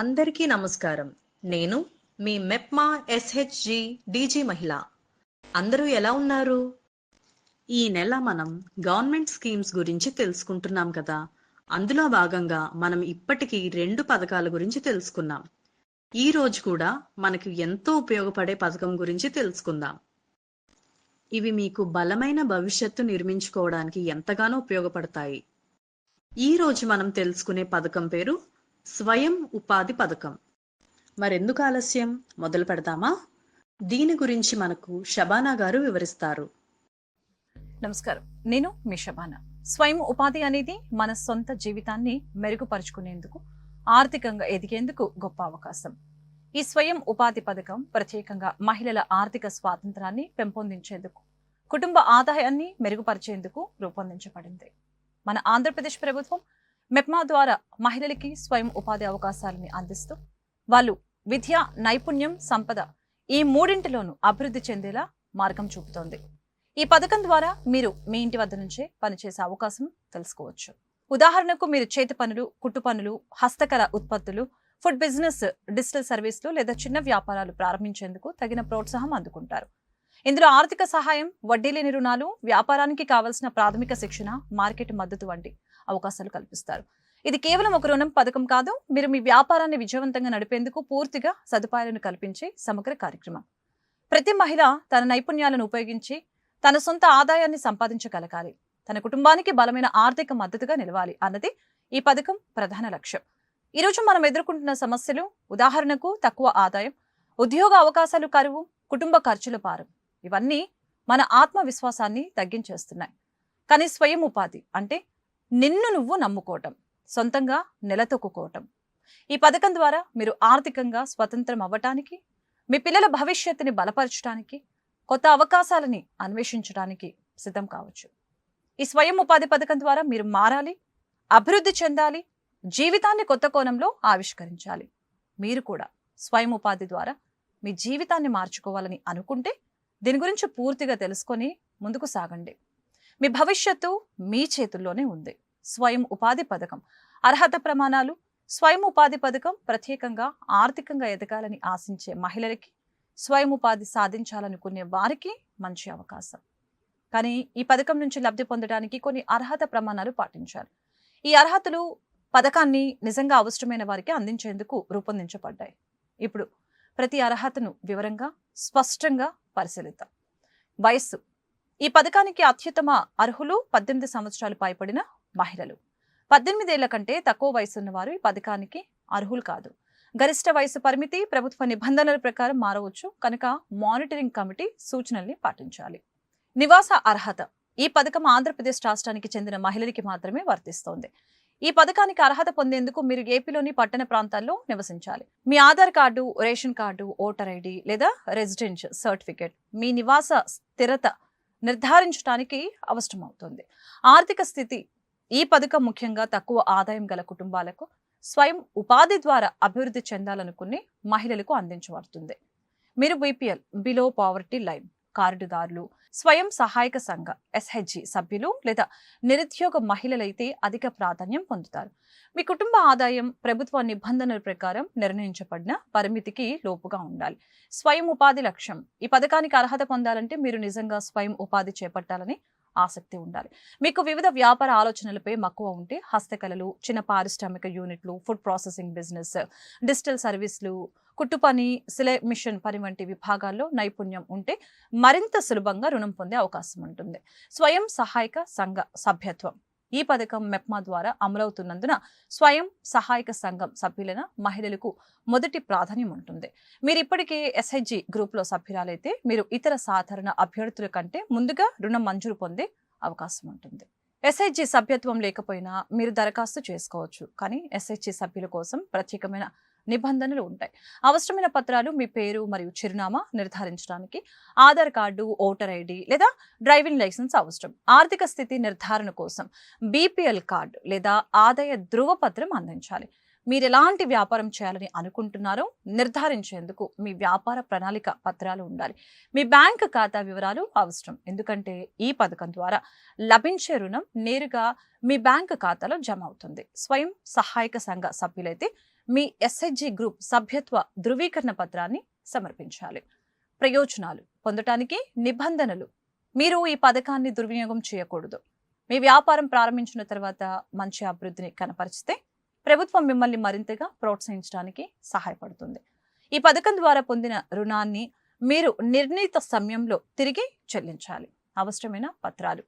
అందరికీ నమస్కారం. నేను మీ మెప్మా ఎస్హెచ్జి డీజీ మహిళ. అందరూ ఎలా ఉన్నారు? ఈ నెల మనం గవర్నమెంట్ స్కీమ్స్ గురించి తెలుసుకుంటున్నాం కదా. అందులో భాగంగా మనం ఇప్పటికీ రెండు పథకాల గురించి తెలుసుకున్నాం. ఈ రోజు కూడా మనకు ఎంతో ఉపయోగపడే పథకం గురించి తెలుసుకుందాం. ఇవి మీకు బలమైన భవిష్యత్తు నిర్మించుకోవడానికి ఎంతగానో ఉపయోగపడతాయి. ఈ రోజు మనం తెలుసుకునే పథకం పేరు స్వయం ఉపాధి పథకం. మరెందుకు ఆలస్యం? మొదలు పెడదామా? దీని గురించి మనకు షబానా గారు వివరిస్తారు. నమస్కారం. నేను మీ షబానా. స్వయం ఉపాధి అనేది మన సొంత జీవితాన్ని మెరుగుపరుచుకునేందుకు ఆర్థికంగా ఎదిగేందుకు గొప్ప అవకాశం. ఈ స్వయం ఉపాధి పథకం ప్రత్యేకంగా మహిళల ఆర్థిక స్వాతంత్రాన్ని పెంపొందించేందుకు కుటుంబ ఆదాయాన్ని మెరుగుపరిచేందుకు రూపొందించబడింది. మన ఆంధ్రప్రదేశ్ ప్రభుత్వం మెప్మా ద్వారా మహిళలకి స్వయం ఉపాధి అవకాశాలని అందిస్తూ వాళ్ళు విద్య నైపుణ్యం సంపద ఈ మూడింటిలోనూ అభివృద్ధి చెందేలా మార్గం చూపుతోంది. ఈ పథకం ద్వారా మీరు మీ ఇంటి వద్ద నుంచే పనిచేసే అవకాశం తెలుసుకోవచ్చు. ఉదాహరణకు మీరు చేతి పనులు కుట్టు పనులు హస్తకళ ఉత్పత్తులు ఫుడ్ బిజినెస్ డిజిటల్ సర్వీసులు లేదా చిన్న వ్యాపారాలు ప్రారంభించేందుకు తగిన ప్రోత్సాహం అందుకుంటారు. ఇందులో ఆర్థిక సహాయం వడ్డీ లేని రుణాలు వ్యాపారానికి కావలసిన ప్రాథమిక శిక్షణ మార్కెట్ మద్దతు వంటి అవకాశాలు కల్పిస్తారు. ఇది కేవలం ఒక రుణం పథకం కాదు. మీరు మీ వ్యాపారాన్ని విజయవంతంగా నడిపేందుకు పూర్తిగా సదుపాయాలను కల్పించే సమగ్ర కార్యక్రమం. ప్రతి మహిళ తన నైపుణ్యాలను ఉపయోగించి తన సొంత ఆదాయాన్ని సంపాదించగలగాలి. తన కుటుంబానికి బలమైన ఆర్థిక మద్దతుగా నిలవాలి అన్నది ఈ పథకం ప్రధాన లక్ష్యం. ఈరోజు మనం ఎదుర్కొంటున్న సమస్యలు ఉదాహరణకు తక్కువ ఆదాయం ఉద్యోగ అవకాశాలు కరువు కుటుంబ ఖర్చుల భారం. ఇవన్నీ మన ఆత్మవిశ్వాసాన్ని తగ్గించేస్తున్నాయి. కానీ స్వయం ఉపాధి అంటే నిన్ను నువ్వు నమ్ముకోవటం సొంతంగా నిలతొక్కుకోవటం. ఈ పథకం ద్వారా మీరు ఆర్థికంగా స్వతంత్రం అవ్వటానికి మీ పిల్లల భవిష్యత్తుని బలపరచడానికి కొత్త అవకాశాలని అన్వేషించడానికి సిద్ధం కావచ్చు. ఈ స్వయం ఉపాధి పథకం ద్వారా మీరు మారాలి అభివృద్ధి చెందాలి జీవితాన్ని కొత్త కోణంలో ఆవిష్కరించాలి. మీరు కూడా స్వయం ఉపాధి ద్వారా మీ జీవితాన్ని మార్చుకోవాలని అనుకుంటే దీని గురించి పూర్తిగా తెలుసుకొని ముందుకు సాగండి. మీ భవిష్యత్తు మీ చేతుల్లోనే ఉంది. స్వయం ఉపాధి పథకం. అర్హత ప్రమాణాలు స్వయం ఉపాధి పథకం ప్రత్యేకంగా ఆర్థికంగా ఎదగాలని ఆశించే మహిళలకి స్వయం ఉపాధి సాధించాలనుకునే వారికి మంచి అవకాశం. కానీ ఈ పథకం నుంచి లబ్ధి పొందడానికి కొన్ని అర్హత ప్రమాణాలు పాటించాలి. ఈ అర్హతలు పథకాన్ని నిజంగా అవసరమైన వారికి అందించేందుకు రూపొందించబడ్డాయి. ఇప్పుడు ప్రతి అర్హతను వివరంగా స్పష్టంగా పరిశీలిద్దాం. వయస్సు. ఈ పథకానికి అత్యుత్తమ అర్హులు పద్దెనిమిది సంవత్సరాలు పైబడిన మహిళలు. పద్దెనిమిదేళ్ళ కంటే తక్కువ వయసున్న వారు ఈ పథకానికి అర్హులు కాదు. గరిష్ట వయసు పరిమితి ప్రభుత్వ నిబంధనల ప్రకారం మారవచ్చు. కనుక మానిటరింగ్ కమిటీ సూచనల్ని పాటించాలి. నివాస అర్హత. ఈ పథకం ఆంధ్రప్రదేశ్ రాష్ట్రానికి చెందిన మహిళలకి మాత్రమే వర్తిస్తోంది. ఈ పథకానికి అర్హత పొందేందుకు మీరు ఏపీలోని పట్టణ ప్రాంతాల్లో నివసించాలి. మీ Aadhaar card ration card voter ID లేదా రెసిడెన్స్ సర్టిఫికేట్. మీ నివాస స్థిరత నిర్ధారించడానికి అవసరమవుతుంది. ఆర్థిక స్థితి ఈ పథకం ముఖ్యంగా తక్కువ ఆదాయం గల కుటుంబాలకు స్వయం ఉపాధి ద్వారా అభివృద్ధి చెందాలనుకునే మహిళలకు అందించబడుతుంది. మీరు బీపీఎల్ బిలో పావర్టీ లైన్ కార్డుదారులు స్వయం సహాయక సంఘ ఎస్హెచ్జి సభ్యులు లేదా నిరుద్యోగ మహిళలైతే అధిక ప్రాధాన్యం పొందుతారు. మీ కుటుంబ ఆదాయం ప్రభుత్వ నిబంధనల ప్రకారం నిర్ణయించబడిన పరిమితికి లోపుగా ఉండాలి. స్వయం ఉపాధి లక్ష్యం. ఈ పథకానికి అర్హత పొందాలంటే మీరు నిజంగా స్వయం ఉపాధి చేపట్టాలని ఆసక్తి ఉండాలి. మీకు వివిధ వ్యాపార ఆలోచనలపై మక్కువ ఉంటే హస్తకళలు చిన్న పారిశ్రామిక యూనిట్లు ఫుడ్ ప్రాసెసింగ్ బిజినెస్ డిజిటల్ సర్వీసులు కుట్టుపని సిలై మిషన్ పని వంటి విభాగాల్లో నైపుణ్యం ఉంటే మరింత సులభంగా రుణం పొందే అవకాశం ఉంటుంది. స్వయం సహాయక సంఘ సభ్యత్వం. ఈ పథకం మెప్మా ద్వారా అమలవుతున్నందున స్వయం సహాయక సంఘం సభ్యులైన మహిళలకు మొదటి ప్రాధాన్యం ఉంటుంది. మీరు ఇప్పటికే ఎస్హెచ్జి గ్రూప్లో సభ్యురాలైతే మీరు ఇతర సాధారణ అభ్యర్థుల కంటే ముందుగా రుణం మంజూరు పొందే అవకాశం ఉంటుంది. ఎస్హెచ్జి సభ్యత్వం లేకపోయినా మీరు దరఖాస్తు చేసుకోవచ్చు. కానీ ఎస్హెచ్జి సభ్యుల కోసం ప్రత్యేకమైన నిబంధనలు ఉంటాయి. అవసరమైన పత్రాలు మీ పేరు మరియు చిరునామా నిర్ధారించడానికి ఆధార్ కార్డు ఓటర్ ఐడి లేదా డ్రైవింగ్ లైసెన్స్ అవసరం. ఆర్థిక స్థితి నిర్ధారణ కోసం బీపీఎల్ కార్డు లేదా ఆదాయ ధృవపత్రం అందించాలి. మీరు ఎలాంటి వ్యాపారం చేయాలని అనుకుంటున్నారో నిర్ధారించేందుకు మీ వ్యాపార ప్రణాళిక పత్రాలు ఉండాలి. మీ బ్యాంక్ ఖాతా వివరాలు అవసరం. ఎందుకంటే ఈ పథకం ద్వారా లభించే రుణం నేరుగా మీ బ్యాంక్ ఖాతాలో జమ అవుతుంది. స్వయం సహాయక సంఘ సభ్యులైతే మీ ఎస్హెచ్జి గ్రూప్ సభ్యత్వ ధృవీకరణ పత్రాన్ని సమర్పించాలి. ప్రయోజనాలు పొందటానికి నిబంధనలు. మీరు ఈ పథకాన్ని దుర్వినియోగం చేయకూడదు. మీ వ్యాపారం ప్రారంభించిన తర్వాత మంచి అభివృద్ధిని కనపరిచితే ప్రభుత్వం మిమ్మల్ని మరింతగా ప్రోత్సహించడానికి సహాయపడుతుంది. ఈ పథకం ద్వారా పొందిన రుణాన్ని మీరు నిర్ణీత సమయంలో తిరిగి చెల్లించాలి. అవసరమైన పత్రాలు.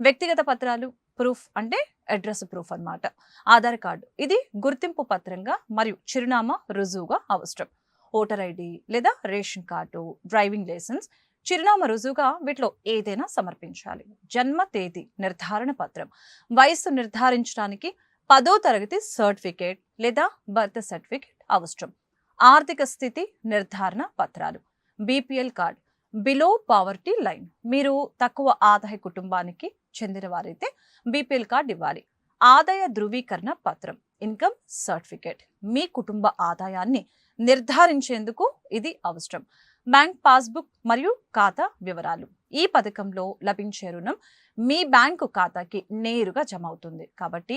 వ్యక్తిగత పత్రాలు ప్రూఫ్ అంటే అడ్రస్ ప్రూఫ్ అన్నమాట. ఆధార్ కార్డు. ఇది గుర్తింపు పత్రంగా మరియు చిరునామా రుజువుగా అవసరం. ఓటర్ ఐడి లేదా రేషన్ కార్డు డ్రైవింగ్ లైసెన్స్ చిరునామా రుజువుగా వీటిలో ఏదైనా సమర్పించాలి. జన్మ తేదీ నిర్ధారణ పత్రం. వయస్సు నిర్ధారించడానికి పదో తరగతి సర్టిఫికేట్ లేదా బర్త్ సర్టిఫికేట్ అవసరం. ఆర్థిక స్థితి నిర్ధారణ పత్రాలు. BPL card. Below poverty line. మీరు తక్కువ ఆదాయ కుటుంబానికి చెందిన వారైతే బీపీఎల్ కార్డ్ ఇవ్వాలి. ఆదాయ ధృవీకరణ పత్రం. Income certificate. మీ కుటుంబ ఆదాయాన్ని నిర్ధారించేందుకు ఇది అవసరం. బ్యాంక్ పాస్బుక్ మరియు ఖాతా వివరాలు. ఈ పథకంలో లభించే రుణం మీ బ్యాంకు ఖాతాకి నేరుగా జమ అవుతుంది. కాబట్టి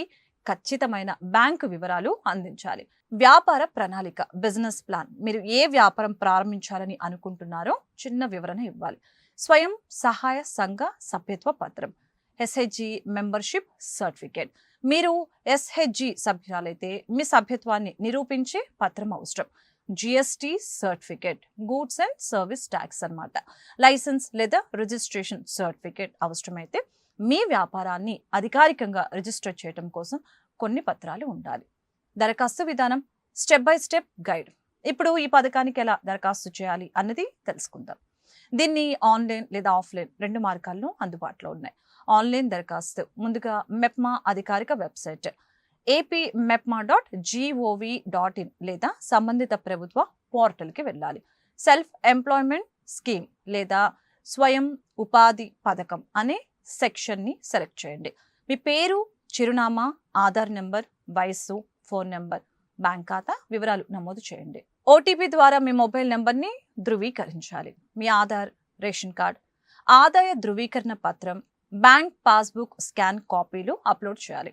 ఖచ్చితమైన బ్యాంకు వివరాలు అందించాలి. వ్యాపార ప్రణాళిక బిజినెస్ ప్లాన్. మీరు ఏ వ్యాపారం ప్రారంభించాలని అనుకుంటున్నారో చిన్న వివరణ ఇవ్వాలి. స్వయం సహాయ సంఘ సభ్యత్వ పత్రం ఎస్హెచ్జి మెంబర్షిప్ సర్టిఫికేట్. మీరు ఎస్హెచ్జి సభ్యురాలైతే మీ సభ్యత్వాన్ని నిరూపించే పత్రం అవసరం. GST certificate goods and service tax అన్నమాట. లైసెన్స్ లేదా రిజిస్ట్రేషన్ సర్టిఫికేట్ అవసరమైతే మీ వ్యాపారాన్ని అధికారికంగా రిజిస్టర్ చేయడం కోసం కొన్ని పత్రాలు ఉండాలి. దరఖాస్తు విధానం స్టెప్ బై స్టెప్ గైడ్. ఇప్పుడు ఈ పథకానికి ఎలా దరఖాస్తు చేయాలి అన్నది తెలుసుకుందాం. దీన్ని ఆన్లైన్ లేదా ఆఫ్లైన్ రెండు మార్గాల్లో అందుబాటులో ఉన్నాయి. ఆన్లైన్ దరఖాస్తు ముందుగా మెప్మా అధికారిక website AP MEPMA dot G O V dot in లేదా సంబంధిత ప్రభుత్వ పోర్టల్కి వెళ్ళాలి. సెల్ఫ్ ఎంప్లాయ్మెంట్ స్కీమ్ లేదా స్వయం ఉపాధి పథకం అనే సెక్షన్ని సెలెక్ట్ చేయండి. మీ పేరు చిరునామా ఆధార్ నెంబర్ వయస్సు ఫోన్ నెంబర్ బ్యాంక్ ఖాతా వివరాలు నమోదు చేయండి. ఓటీపీ ద్వారా మీ మొబైల్ నెంబర్ని ధృవీకరించాలి. మీ ఆధార్ రేషన్ కార్డ్ ఆదాయ ధృవీకరణ పత్రం bank passbook scan copies upload చేయాలి.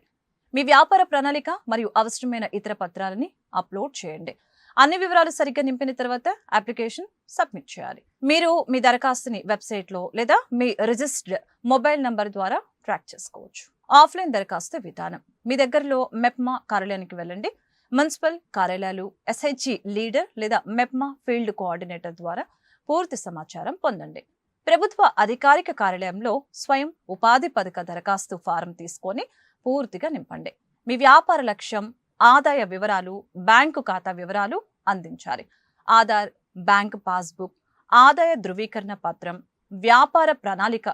మీ వ్యాపార ప్రణాళిక మరియు అవసరమైన ఇతర పత్రాలని అప్లోడ్ చేయండి. అన్ని వివరాలు సరిగ్గా నింపిన తర్వాత అప్లికేషన్ సబ్మిట్ చేయాలి. మీరు మీ దరఖాస్తుని వెబ్సైట్లో లేదా మీ రిజిస్టర్డ్ మొబైల్ నంబర్ ద్వారా ట్రాక్ చేసుకోవచ్చు. ఆఫ్లైన్ దరఖాస్తు విధానం. మీ దగ్గరలో మెప్మా కార్యాలయానికి వెళ్ళండి. మున్సిపల్ కార్యాలయాలు ఎస్హెచ్జి లీడర్ లేదా మెప్మా ఫీల్డ్ కోఆర్డినేటర్ ద్వారా పూర్తి సమాచారం పొందండి. ప్రభుత్వ అధికారిక కార్యాలయంలో స్వయం ఉపాధి పథక దరఖాస్తు ఫారం తీసుకొని పూర్తిగా నింపండి. మీ వ్యాపార లక్ష్యం ఆదాయ వివరాలు బ్యాంకు ఖాతా వివరాలు అందించాలి. ఆధార్ బ్యాంక్ పాస్బుక్ ఆదాయ ధృవీకరణ పత్రం వ్యాపార ప్రణాళిక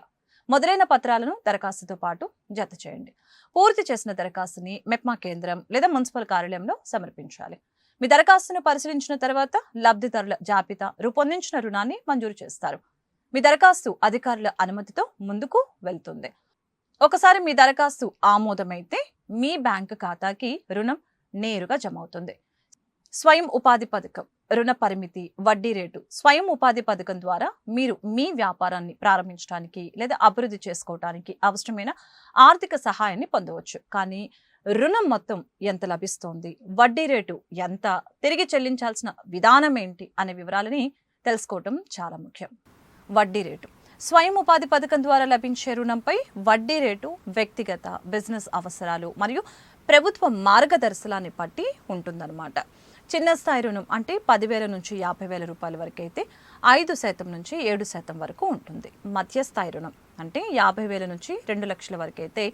మొదలైన పత్రాలను దరఖాస్తుతో పాటు జత చేయండి. పూర్తి చేసిన దరఖాస్తుని మెప్మా కేంద్రం లేదా మున్సిపల్ కార్యాలయంలో సమర్పించాలి. మీ దరఖాస్తును పరిశీలించిన తర్వాత లబ్ధిదారుల జాబితా రూపొందించిన రుణాన్ని మంజూరు చేస్తారు. మీ దరఖాస్తు అధికారుల అనుమతితో ముందుకు వెళ్తుంది. ఒకసారి మీ దరఖాస్తు ఆమోదమైతే మీ బ్యాంకు ఖాతాకి రుణం నేరుగా జమ అవుతుంది స్వయం ఉపాధి పథకం రుణ పరిమితి వడ్డీ రేటు స్వయం ఉపాధి పథకం ద్వారా మీరు మీ వ్యాపారాన్ని ప్రారంభించడానికి లేదా అభివృద్ధి చేసుకోవడానికి అవసరమైన ఆర్థిక సహాయాన్ని పొందవచ్చు. కానీ రుణం మొత్తం ఎంత లభిస్తోంది? వడ్డీ రేటు ఎంత? తిరిగి చెల్లించాల్సిన విధానం ఏంటి? అనే వివరాలని తెలుసుకోవటం చాలా ముఖ్యం. వడ్డీ రేటు. స్వయం ఉపాధి పథకం ద్వారా లభించే రుణంపై వడ్డీ రేటు వ్యక్తిగత బిజినెస్ అవసరాలు మరియు ప్రభుత్వ మార్గదర్శనాన్ని బట్టి ఉంటుందన్నమాట. చిన్న స్థాయి రుణం అంటే పదివేల నుంచి యాభై వేల రూపాయల వరకు అయితే ఐదు శాతం నుంచి ఏడు శాతం వరకు ఉంటుంది. మధ్యస్థాయి రుణం అంటే యాభై వేల నుంచి రెండు లక్షల వరకు అయితే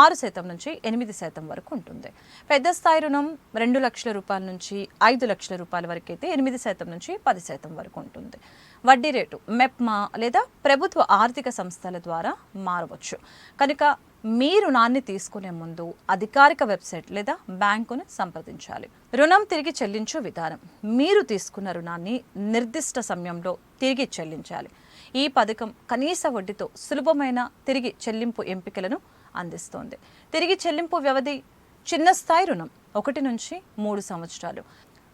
ఆరు శాతం నుంచి ఎనిమిది శాతం వరకు ఉంటుంది. పెద్ద స్థాయి రుణం రెండు లక్షల రూపాయల నుంచి ఐదు లక్షల రూపాయల వరకు అయితే ఎనిమిది శాతం నుంచి పది శాతం వరకు ఉంటుంది. వడ్డీ రేటు మెప్మా లేదా ప్రభుత్వ ఆర్థిక సంస్థల ద్వారా మారవచ్చు. కనుక మీ రుణాన్ని తీసుకునే ముందు అధికారిక వెబ్సైట్ లేదా బ్యాంకును సంప్రదించాలి. రుణం తిరిగి చెల్లించు విధానం. మీరు తీసుకున్న రుణాన్ని నిర్దిష్ట సమయంలో తిరిగి చెల్లించాలి. ఈ పథకం కనీస వడ్డీతో సులభమైన తిరిగి చెల్లింపు ఎంపికలను అందిస్తోంది. తిరిగి చెల్లింపు వ్యవధి చిన్న స్థాయి రుణం ఒకటి నుంచి మూడు సంవత్సరాలు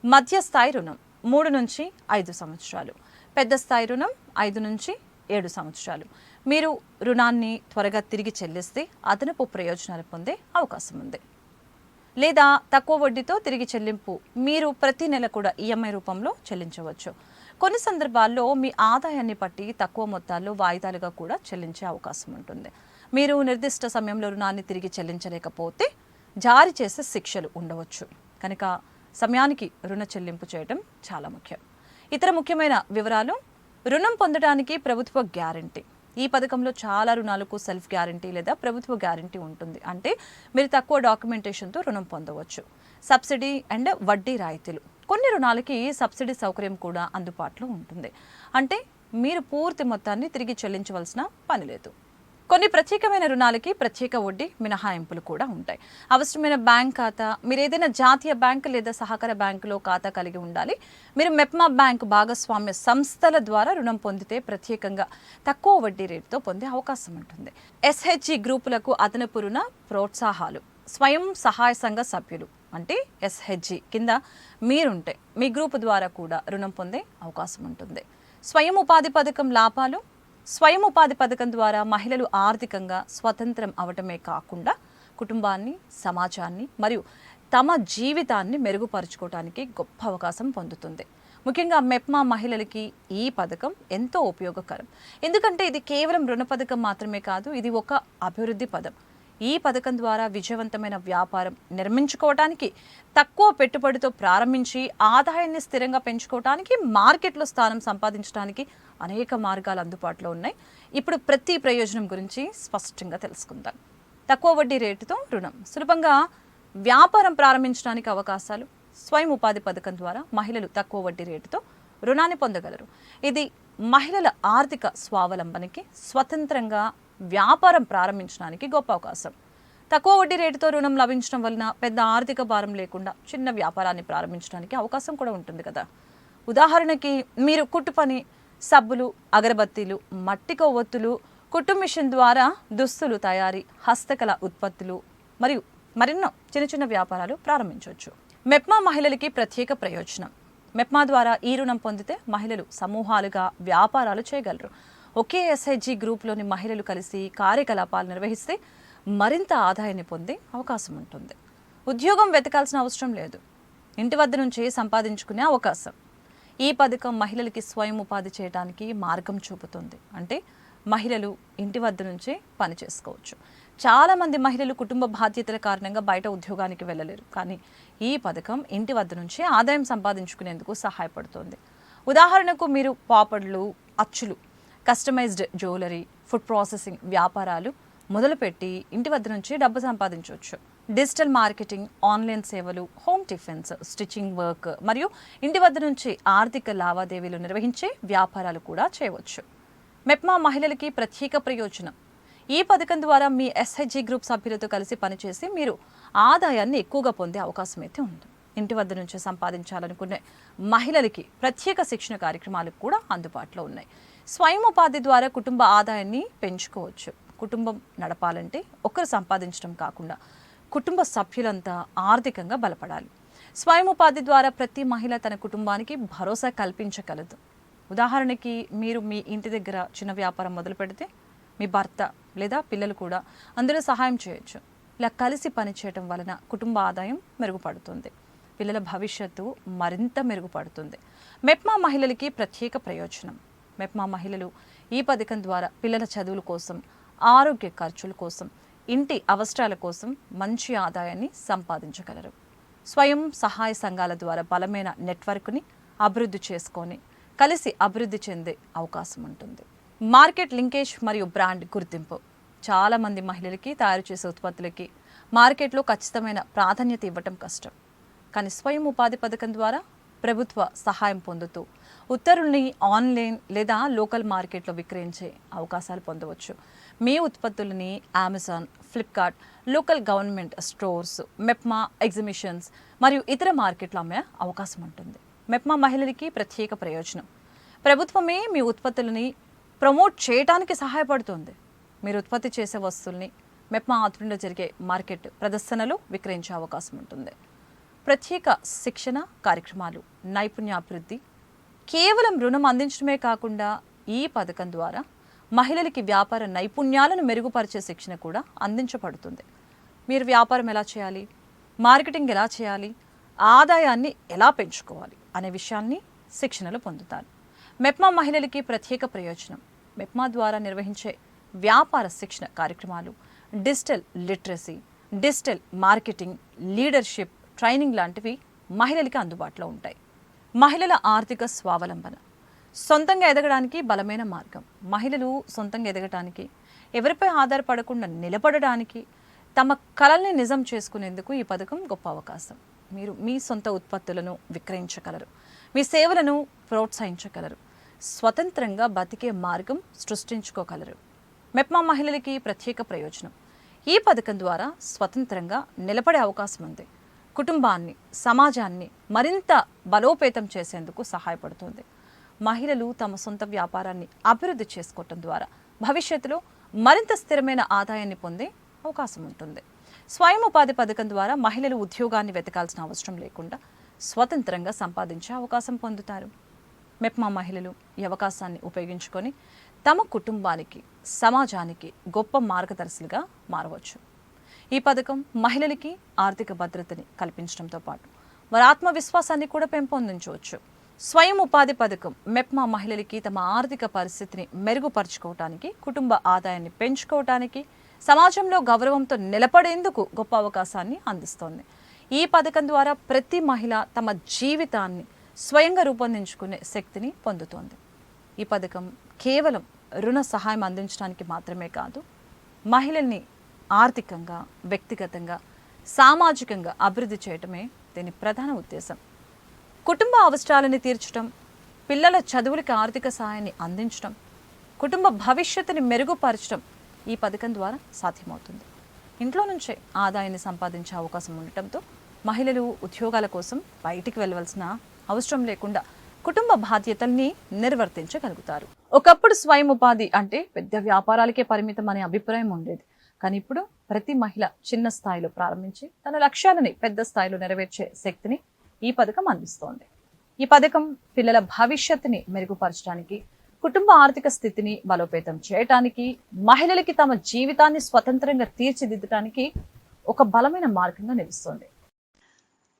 మధ్య స్థాయి రుణం మూడు నుంచి ఐదు సంవత్సరాలు. పెద్ద స్థాయి రుణం ఐదు నుంచి ఏడు సంవత్సరాలు. మీరు రుణాన్ని త్వరగా తిరిగి చెల్లిస్తే అదనపు ప్రయోజనాలు పొందే అవకాశం ఉంది. లేదా తక్కువ వడ్డీతో తిరిగి చెల్లింపు మీరు ప్రతి నెల కూడా ఈఎంఐ రూపంలో చెల్లించవచ్చు. కొన్ని సందర్భాల్లో మీ ఆదాయాన్ని బట్టి తక్కువ మొత్తాల్లో వాయిదాలుగా కూడా చెల్లించే అవకాశం ఉంటుంది. మీరు నిర్దిష్ట సమయంలో రుణాన్ని తిరిగి చెల్లించలేకపోతే జారీ చేసే శిక్షలు ఉండవచ్చు. కనుక సమయానికి రుణ చెల్లింపు చేయడం చాలా ముఖ్యం. ఇతర ముఖ్యమైన వివరాలు రుణం పొందడానికి ప్రభుత్వ గ్యారంటీ. ఈ పథకంలో చాలా రుణాలకు సెల్ఫ్ గ్యారంటీ లేదా ప్రభుత్వ గ్యారంటీ ఉంటుంది. అంటే మీరు తక్కువ డాక్యుమెంటేషన్తో రుణం పొందవచ్చు. సబ్సిడీ అండ్ వడ్డీ రాయితీలు. కొన్ని రుణాలకి సబ్సిడీ సౌకర్యం కూడా అందుబాటులో ఉంటుంది. అంటే మీరు పూర్తి మొత్తాన్ని తిరిగి చెల్లించవలసిన పని లేదు. కొన్ని ప్రత్యేకమైన రుణాలకి ప్రత్యేక వడ్డీ మినహాయింపులు కూడా ఉంటాయి. అవసరమైన బ్యాంక్ ఖాతా మీరు ఏదైనా జాతీయ బ్యాంక్ లేదా సహకార బ్యాంకులో ఖాతా కలిగి ఉండాలి. మీరు మెప్మా బ్యాంక్ భాగస్వామ్య సంస్థల ద్వారా రుణం పొందితే ప్రత్యేకంగా తక్కువ వడ్డీ రేటుతో పొందే అవకాశం ఉంటుంది. ఎస్హెచ్జి గ్రూపులకు అదనపు రుణ ప్రోత్సాహాలు స్వయం సహాయ సంఘ సభ్యులు అంటే ఎస్హెచ్జి కింద మీరుంటే మీ గ్రూప్ ద్వారా కూడా రుణం పొందే అవకాశం ఉంటుంది. స్వయం ఉపాధి పథకం లాభాలు స్వయం ఉపాధి పథకం ద్వారా మహిళలు ఆర్థికంగా స్వతంత్రం అవటమే కాకుండా కుటుంబాన్ని సమాజాన్ని మరియు తమ జీవితాన్ని మెరుగుపరుచుకోవడానికి గొప్ప అవకాశం పొందుతుంది. ముఖ్యంగా మెప్మా మహిళలకి ఈ పథకం ఎంతో ఉపయోగకరం. ఎందుకంటే ఇది కేవలం రుణ పథకం మాత్రమే కాదు ఇది ఒక అభివృద్ధి పదం ఈ పథకం ద్వారా విజయవంతమైన వ్యాపారం నిర్మించుకోవటానికి తక్కువ పెట్టుబడితో ప్రారంభించి ఆదాయాన్ని స్థిరంగా పెంచుకోవటానికి మార్కెట్లో స్థానం సంపాదించడానికి అనేక మార్గాలు అందుబాటులో ఉన్నాయి. ఇప్పుడు ప్రతి ప్రయోజనం గురించి స్పష్టంగా తెలుసుకుందాం. తక్కువ వడ్డీ రేటుతో రుణం. సులభంగా వ్యాపారం ప్రారంభించడానికి అవకాశాలు. స్వయం ఉపాధి పథకం ద్వారా మహిళలు తక్కువ వడ్డీ రేటుతో రుణాన్ని పొందగలరు. ఇది మహిళల ఆర్థిక స్వావలంబనకి స్వతంత్రంగా వ్యాపారం ప్రారంభించడానికి గొప్ప అవకాశం. తక్కువ వడ్డీ రేటుతో రుణం లభించడం వలన పెద్ద ఆర్థిక భారం లేకుండా చిన్న వ్యాపారాన్ని ప్రారంభించడానికి అవకాశం కూడా ఉంటుంది కదా. ఉదాహరణకి మీరు కుట్టు పని సబ్బులు అగరబత్తీలు మట్టి కొవ్వొత్తులు కుట్టు మిషన్ ద్వారా దుస్తులు తయారీ హస్తకళ ఉత్పత్తులు మరియు మరెన్నో చిన్న చిన్న వ్యాపారాలు ప్రారంభించవచ్చు. మెప్మా మహిళలకి ప్రత్యేక ప్రయోజనం. మెప్మా ద్వారా ఈ రుణం పొందితే మహిళలు సమూహాలుగా వ్యాపారాలు చేయగలరు. ఒకే ఎస్హెచ్జి గ్రూప్లోని మహిళలు కలిసి కార్యకలాపాలు నిర్వహిస్తే మరింత ఆదాయాన్ని పొందే అవకాశం ఉంటుంది. ఉద్యోగం వెతకాల్సిన అవసరం లేదు. ఇంటి వద్ద నుంచే సంపాదించుకునే అవకాశం. ఈ పథకం మహిళలకి స్వయం ఉపాధి చేయడానికి మార్గం చూపుతుంది. అంటే మహిళలు ఇంటి వద్ద నుంచే పని చేసుకోవచ్చు. చాలామంది మహిళలు కుటుంబ బాధ్యతల కారణంగా బయట ఉద్యోగానికి వెళ్ళలేరు. కానీ ఈ పథకం ఇంటి వద్ద నుంచే ఆదాయం సంపాదించుకునేందుకు సహాయపడుతుంది. ఉదాహరణకు మీరు పాపడ్లు అచ్చులు కస్టమైజ్డ్ జ్యువెలరీ ఫుడ్ ప్రాసెసింగ్ వ్యాపారాలు మొదలుపెట్టి ఇంటి వద్ద నుంచి డబ్బు సంపాదించవచ్చు. డిజిటల్ మార్కెటింగ్ ఆన్లైన్ సేవలు హోమ్ టిఫిన్స్ స్టిచ్చింగ్ వర్క్ మరియు ఇంటి వద్ద నుంచి ఆర్థిక లావాదేవీలు నిర్వహించే వ్యాపారాలు కూడా చేయవచ్చు. మెప్మా మహిళలకి ప్రత్యేక ప్రయోజనం. ఈ పథకం ద్వారా మీ ఎస్హెచ్జి గ్రూప్ సభ్యులతో కలిసి పనిచేసి మీరు ఆదాయాన్ని ఎక్కువగా పొందే అవకాశం అయితే ఉంది. ఇంటి వద్ద నుంచి సంపాదించాలనుకునే మహిళలకి ప్రత్యేక శిక్షణ కార్యక్రమాలు కూడా అందుబాటులో ఉన్నాయి. స్వయం ఉపాధి ద్వారా కుటుంబ ఆదాయాన్ని పెంచుకోవచ్చు. కుటుంబం నడపాలంటే ఒకరు సంపాదించడం కాకుండా కుటుంబ సభ్యులంతా ఆర్థికంగా బలపడాలి. స్వయం ఉపాధి ద్వారా ప్రతి మహిళ తన కుటుంబానికి భరోసా కల్పించగలదు. ఉదాహరణకి మీరు మీ ఇంటి దగ్గర చిన్న వ్యాపారం మొదలు పెడితే మీ భర్త లేదా పిల్లలు కూడా అందులో సహాయం చేయొచ్చు. ఇలా కలిసి పనిచేయటం వలన కుటుంబ ఆదాయం మెరుగుపడుతుంది. పిల్లల భవిష్యత్తు మరింత మెరుగుపడుతుంది. మెప్మా మహిళలకి ప్రత్యేక ప్రయోజనం. మెప్మా మహిళలు ఈ పథకం ద్వారా పిల్లల చదువుల కోసం ఆరోగ్య ఖర్చుల కోసం ఇంటి అవసరాల కోసం మంచి ఆదాయాన్ని సంపాదించగలరు. స్వయం సహాయ సంఘాల ద్వారా బలమైన నెట్వర్క్ని అభివృద్ధి చేసుకొని కలిసి అభివృద్ధి చెందే అవకాశం ఉంటుంది. మార్కెట్ లింకేజ్ మరియు బ్రాండ్ గుర్తింపు. చాలామంది మహిళలకి తయారు చేసే ఉత్పత్తులకి మార్కెట్లో ఖచ్చితమైన ప్రాధాన్యత ఇవ్వటం కష్టం. కానీ స్వయం ఉపాధి పథకం ద్వారా ప్రభుత్వ సహాయం పొందుతూ ఉత్తరుల్ని ఆన్లైన్ లేదా లోకల్ మార్కెట్లో విక్రయించే అవకాశాలు పొందవచ్చు. మీ ఉత్పత్తులని Amazon Flipkart local government stores MEPMA exhibitions మరియు ఇతర మార్కెట్లో అమ్మే అవకాశం ఉంటుంది. మెప్మా మహిళలకి ప్రత్యేక ప్రయోజనం. ప్రభుత్వమే మీ ఉత్పత్తులని ప్రమోట్ చేయడానికి సహాయపడుతుంది. మీరు ఉత్పత్తి చేసే వస్తువుల్ని మెప్మా ఆధ్వర్యంలో జరిగే మార్కెట్ ప్రదర్శనలు విక్రయించే అవకాశం ఉంటుంది. ప్రత్యేక శిక్షణ కార్యక్రమాలు నైపుణ్యాభివృద్ధి కేవలం రుణం అందించడమే కాకుండా ఈ పథకం ద్వారా మహిళలకి వ్యాపార నైపుణ్యాలను మెరుగుపరిచే శిక్షణ కూడా అందించబడుతుంది. మీరు వ్యాపారం ఎలా చేయాలి? మార్కెటింగ్ ఎలా చేయాలి? ఆదాయాన్ని ఎలా పెంచుకోవాలి? అనే విషయాన్ని శిక్షణలు పొందుతారు. మెప్మా మహిళలకి ప్రత్యేక ప్రయోజనం. మెప్మా ద్వారా నిర్వహించే వ్యాపార శిక్షణ కార్యక్రమాలు digital literacy digital marketing leadership training లాంటివి మహిళలకి అందుబాటులో ఉంటాయి. మహిళల ఆర్థిక స్వావలంబన. సొంతంగా ఎదగడానికి బలమైన మార్గం. మహిళలు సొంతంగా ఎదగడానికి ఎవరిపై ఆధారపడకుండా నిలబడడానికి తమ కళల్ని నిజం చేసుకునేందుకు ఈ పథకం గొప్ప అవకాశం. మీరు మీ సొంత ఉత్పత్తులను విక్రయించగలరు. మీ సేవలను ప్రోత్సహించగలరు. స్వతంత్రంగా బతికే మార్గం సృష్టించుకోగలరు. మెప్మా మహిళలకి ప్రత్యేక ప్రయోజనం. ఈ పథకం ద్వారా స్వతంత్రంగా నిలబడే అవకాశం ఉంది. కుటుంబాన్ని సమాజాన్ని మరింత బలోపేతం చేసేందుకు సహాయపడుతుంది. మహిళలు తమ సొంత వ్యాపారాన్ని అభివృద్ధి చేసుకోవటం ద్వారా భవిష్యత్తులో మరింత స్థిరమైన ఆదాయాన్ని పొందే అవకాశం ఉంటుంది. స్వయం ఉపాధి పథకం ద్వారా మహిళలు ఉద్యోగాన్ని వెతకాల్సిన అవసరం లేకుండా స్వతంత్రంగా సంపాదించే అవకాశం పొందుతారు. మెప్మా మహిళలు ఈ అవకాశాన్ని ఉపయోగించుకొని తమ కుటుంబానికి సమాజానికి గొప్ప మార్గదర్శులుగా మారవచ్చు. ఈ పథకం మహిళలకి ఆర్థిక భద్రతని కల్పించడంతో పాటు వారి ఆత్మవిశ్వాసాన్ని కూడా పెంపొందించవచ్చు. స్వయం ఉపాధి పథకం మెప్మా మహిళలకి తమ ఆర్థిక పరిస్థితిని మెరుగుపరుచుకోవటానికి కుటుంబ ఆదాయాన్ని పెంచుకోవటానికి సమాజంలో గౌరవంతో నిలబడేందుకు గొప్ప అవకాశాన్ని అందిస్తోంది. ఈ పథకం ద్వారా ప్రతి మహిళ తమ జీవితాన్ని స్వయంగా రూపొందించుకునే శక్తిని పొందుతోంది. ఈ పథకం కేవలం రుణ సహాయం అందించడానికి మాత్రమే కాదు మహిళల్ని ఆర్థికంగా వ్యక్తిగతంగా సామాజికంగా అభివృద్ధి చేయటమే దీని ప్రధాన ఉద్దేశం. కుటుంబ అవసరాలను తీర్చడం పిల్లల చదువులకి ఆర్థిక సహాయాన్ని అందించడం కుటుంబ భవిష్యత్తుని మెరుగుపరచడం ఈ పథకం ద్వారా సాధ్యమవుతుంది. ఇంట్లో నుంచే ఆదాయాన్ని సంపాదించే అవకాశం ఉండటంతో మహిళలు ఉద్యోగాల కోసం బయటికి వెళ్ళవలసిన అవసరం లేకుండా కుటుంబ బాధ్యతల్ని నిర్వర్తించగలుగుతారు. ఒకప్పుడు స్వయం ఉపాధి అంటే పెద్ద వ్యాపారాలకే పరిమితం అనే అభిప్రాయం ఉండేది. కానీ ఇప్పుడు ప్రతి మహిళ చిన్న స్థాయిలో ప్రారంభించి తన లక్ష్యాలని పెద్ద స్థాయిలో నెరవేర్చే శక్తిని ఈ పథకం అందిస్తోంది. ఈ పథకం పిల్లల భవిష్యత్తుని మెరుగుపరచడానికి కుటుంబ ఆర్థిక స్థితిని బలోపేతం చేయటానికి మహిళలకి తమ జీవితాన్ని స్వతంత్రంగా తీర్చిదిద్దడానికి ఒక బలమైన మార్గంగా నిలుస్తోంది.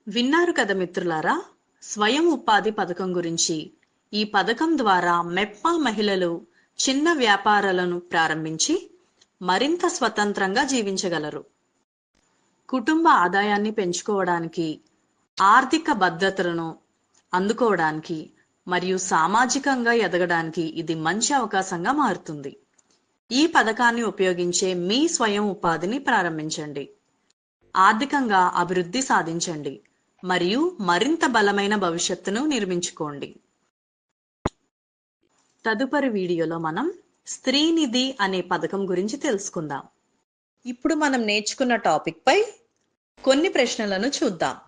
విన్నారు కదా మిత్రులారా స్వయం ఉపాధి పథకం గురించి. ఈ పథకం ద్వారా మెప్పా మహిళలు చిన్న వ్యాపారాలను ప్రారంభించి మరింత స్వతంత్రంగా జీవించగలరు. కుటుంబ ఆదాయాన్ని పెంచుకోవడానికి ఆర్థిక భద్రతలను అందుకోవడానికి మరియు సామాజికంగా ఎదగడానికి ఇది మంచి అవకాశంగా మారుతుంది. ఈ పథకాన్ని ఉపయోగించే మీ స్వయం ఉపాధిని ప్రారంభించండి. ఆర్థికంగా అభివృద్ధి సాధించండి మరియు మరింత బలమైన భవిష్యత్తును నిర్మించుకోండి. తదుపరి వీడియోలో మనం స్త్రీనిధి అనే పథకం గురించి తెలుసుకుందాం. ఇప్పుడు మనం నేర్చుకున్న టాపిక్ పై కొన్ని ప్రశ్నలను చూద్దాం.